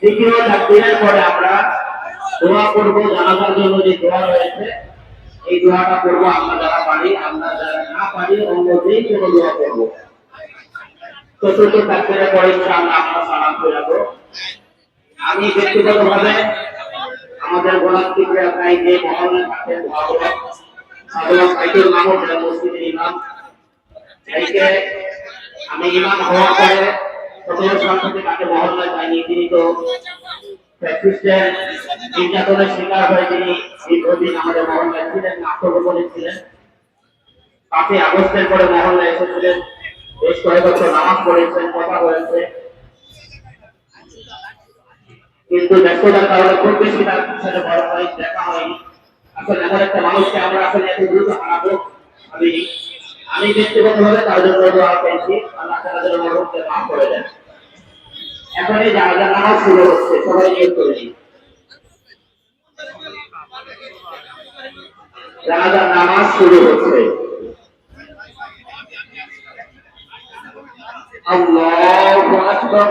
তৃতীয় তাকবীরের পরে আমরা দোয়া করব, জানাজার জন্য যে দোয়া রয়েছে, এই দোয়াটা করব আমরা যারা পারি, আমরা যারা না পারি, অন্য যেই কোনো দোয়া করব। চতুর্থ তাকবীরের পরে ইনশাআল্লাহ আমরা সালাম ফেরাবো আমি ব্যক্তিগতভাবে আমাদের গোলাপ টিপে আপনার যে মহল্লা থাকেন ভাগবত ভাগবত সাইকেল যারা মসজিদের ইমাম। এদিকে আমি ইমাম হওয়ার পরে কিন্তু ব্যস্ততার কারণে খুব বেশি তার সাথে বড় হয় দেখা হয়নি আসলে এমন একটা মানুষকে আমরা আসলে এত দ্রুত হারাবো আমি আমি ব্যক্তিগতভাবে তার জন্য দোয়া পেয়েছি, আল্লাহ যেন মরহুমকে মাফ করে দেন। এখন এই জানাজা নামাজ শুরু হচ্ছে, সবাই নিয়োগ করে নিন। জানাজা নামাজ শুরু হচ্ছে। আল্লাহু আকবার।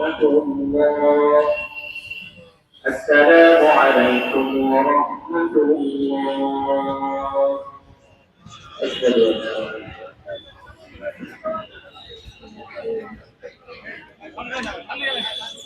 الله السلام عليكم ورحمة الله. أشهد أن لا إله